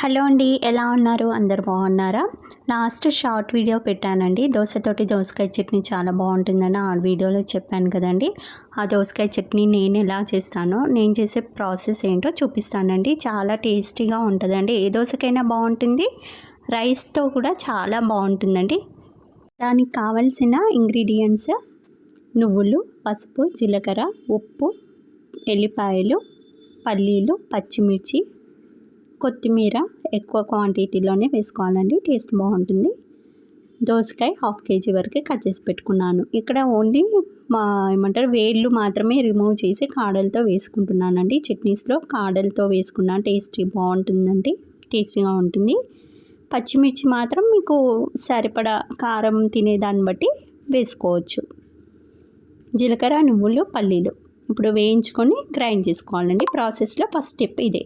Hello అండి ఎలా ఉన్నారు? అందరు బాగున్నారా? లాస్ట్ షార్ట్ వీడియో పెట్టానండి. దోశతోటి దోసకాయ చట్నీ చాలా బాగుంటుందని ఆ వీడియోలో చెప్పాను కదండి. ఆ దోసకాయ చట్నీ నేను ఎలా చేస్తానో నేను చేసే ప్రాసెస్ ఏంటో చూపిస్తానండి. చాలా టేస్టీగా ఉంటుందండి. ఏ దోశకైనా బాగుంటుంది? రైస్తో కూడా చాలా బాగుంటుందండి. దానికి కావలసిన ఇంగ్రీడియంట్స్ నువ్వులు పసుపు జీలకర్ర ఉప్పు ఎల్లిపాయలు పల్లీలు పచ్చిమిర్చి కొత్తిమీర ఎక్కువ క్వాంటిటీలోనే వేసుకోవాలండి. టేస్ట్ బాగుంటుంది. దోసకాయ హాఫ్ కేజీ వరకు కట్ చేసి పెట్టుకున్నాను. ఇక్కడ ఓన్లీ మా ఏమంటారు వేళ్ళు మాత్రమే రిమూవ్ చేసి కాడలతో వేసుకుంటున్నానండి. చట్నీస్లో కాడలతో వేసుకున్న టేస్టీ బాగుంటుందండి. టేస్టీగా ఉంటుంది. పచ్చిమిర్చి మాత్రం మీకు సరిపడా కారం తినేదాన్ని బట్టి వేసుకోవచ్చు. జీలకర్ర నువ్వులు పల్లీలు. ఇప్పుడు వేయించుకొని గ్రైండ్ చేసుకోవాలండి. ప్రాసెస్లో ఫస్ట్ స్టెప్ ఇదే.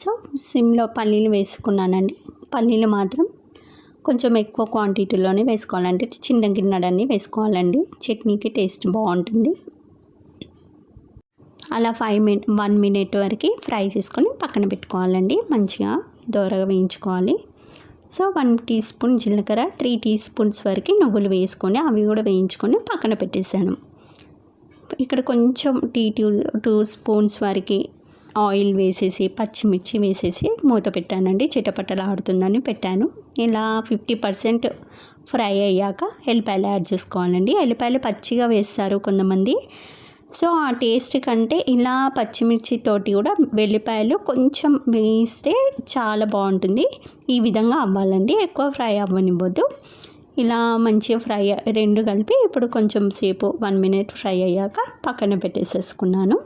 సో సిమ్లో పల్లీలు వేసుకున్నానండి. పల్లీలు మాత్రం కొంచెం ఎక్కువ క్వాంటిటీలోనే వేసుకోవాలంటే చిన్న గిన్నెడన్నీ వేసుకోవాలండి. చట్నీకి టేస్ట్ బాగుంటుంది. అలా ఫైవ్ మినిట్ వన్ మినిట్ వరకు ఫ్రై చేసుకొని పక్కన పెట్టుకోవాలండి. మంచిగా దోరగా వేయించుకోవాలి. సో వన్ టీ స్పూన్ జీలకర్ర త్రీ టీ స్పూన్స్ వరకు నువ్వులు వేసుకొని అవి కూడా వేయించుకొని పక్కన పెట్టేశాను. ఇక్కడ కొంచెం టీ టూ టూ స్పూన్స్ వరకు ఆయిల్ వేసేసి పచ్చిమిర్చి వేసేసి మూత పెట్టానండి. చిటపట్టలు ఆడుతుందని పెట్టాను. ఇలా ఫిఫ్టీ పర్సెంట్ ఫ్రై అయ్యాక ఎల్లిపాయలు యాడ్ చేసుకోవాలండి. ఎల్లిపాయలు పచ్చిగా వేస్తారు కొంతమంది. సో ఆ టేస్ట్ కంటే ఇలా పచ్చిమిర్చితోటి కూడా వెల్లిపాయలు కొంచెం వేస్తే చాలా బాగుంటుంది. ఈ విధంగా అవ్వాలండి. ఎక్కువ ఫ్రై అవ్వనివ్వద్దు. ఇలా మంచిగా ఫ్రై రెండు కలిపి ఇప్పుడు కొంచెం సేపు వన్ మినిట్ ఫ్రై అయ్యాక పక్కన పెట్టేసేసుకున్నాను.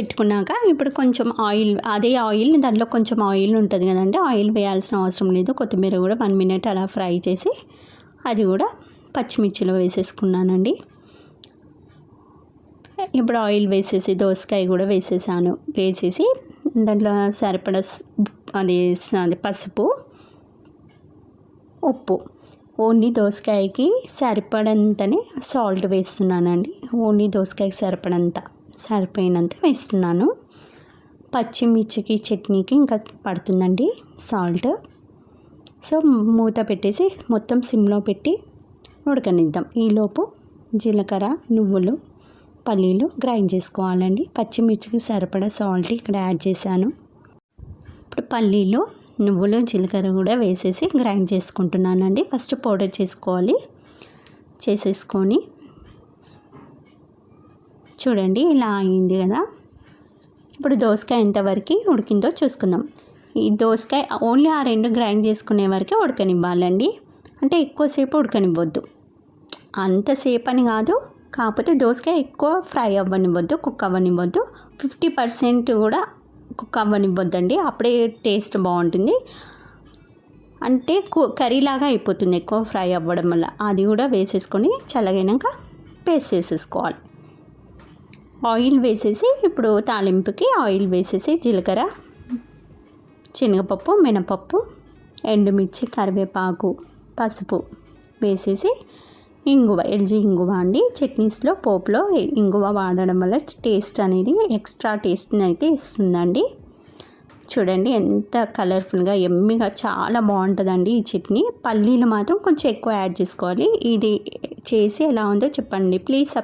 పెట్టుకున్నాక ఇప్పుడు కొంచెం ఆయిల్ అదే ఆయిల్ దాంట్లో కొంచెం ఆయిల్ ఉంటుంది కదండి ఆయిల్ వేయాల్సిన అవసరం లేదు. కొత్తిమీర కూడా వన్ మినిట్ అలా ఫ్రై చేసి అది కూడా పచ్చిమిర్చిలో వేసేసుకున్నానండి. ఇప్పుడు ఆయిల్ వేసేసి దోసకాయ కూడా వేసేసాను. వేసేసి దాంట్లో సరిపడ అది అది పసుపు ఉప్పు ఓన్లీ దోసకాయకి సరిపడంతనే సాల్ట్ వేస్తున్నానండి. ఓన్లీ దోసకాయకి సరిపడంత సరిపోయినంత వేస్తున్నాను. పచ్చిమిర్చికి చట్నీకి ఇంకా పడుతుందండి సాల్ట్. సో మూత పెట్టేసి మొత్తం సిమ్లో పెట్టి ఉడకనిద్దాం. ఈలోపు జీలకర్ర నువ్వులు పల్లీలు గ్రైండ్ చేసుకోవాలండి. పచ్చిమిర్చికి సరిపడా సాల్ట్ ఇక్కడ యాడ్ చేశాను. ఇప్పుడు పల్లీలు నువ్వులు జీలకర్ర కూడా వేసేసి గ్రైండ్ చేసుకుంటున్నానండి. ఫస్ట్ పౌడర్ చేసుకోవాలి. చేసేసుకొని చూడండి ఇలా అయింది కదా. ఇప్పుడు దోసకాయ ఎంతవరకు ఉడికిందో చూసుకుందాం. ఈ దోసకాయ ఓన్లీ ఆ రెండు గ్రైండ్ చేసుకునే వరకే ఉడకనివ్వాలండి. అంటే ఎక్కువసేపు ఉడకనివ్వద్దు. అంతసేపు అని కాదు కాకపోతే దోసకాయ ఎక్కువ ఫ్రై అవ్వనివ్వద్దు కుక్ అవ్వనివ్వద్దు. ఫిఫ్టీ పర్సెంట్ కూడా కుక్ అవ్వనివ్వద్దండి అప్పుడే టేస్ట్ బాగుంటుంది. అంటే కర్రీలాగా అయిపోతుంది ఎక్కువ ఫ్రై అవ్వడం వల్ల. అది కూడా వేసేసుకొని చల్లగైనాక పేస్ట్ చేసేసుకోవాలి. ఆయిల్ వేసేసి ఇప్పుడు తాలింపుకి ఆయిల్ వేసేసి జీలకర్ర శనగపప్పు మినపప్పు ఎండుమిర్చి కరివేపాకు పసుపు వేసేసి ఇంగువ ఎల్జీ ఇంగువ అండి. చట్నీస్లో పోపులో ఇంగువ వాడడం వల్ల టేస్ట్ అనేది ఎక్స్ట్రా టేస్ట్ని అయితే ఇస్తుందండి. చూడండి ఎంత కలర్ఫుల్గా ఎమ్మిగా చాలా బాగుంటుందండి ఈ చట్నీ. పల్లీలు మాత్రం కొంచెం ఎక్కువ యాడ్ చేసుకోవాలి. ఇది చేసి ఎలా ఉందో చెప్పండి. ప్లీజ్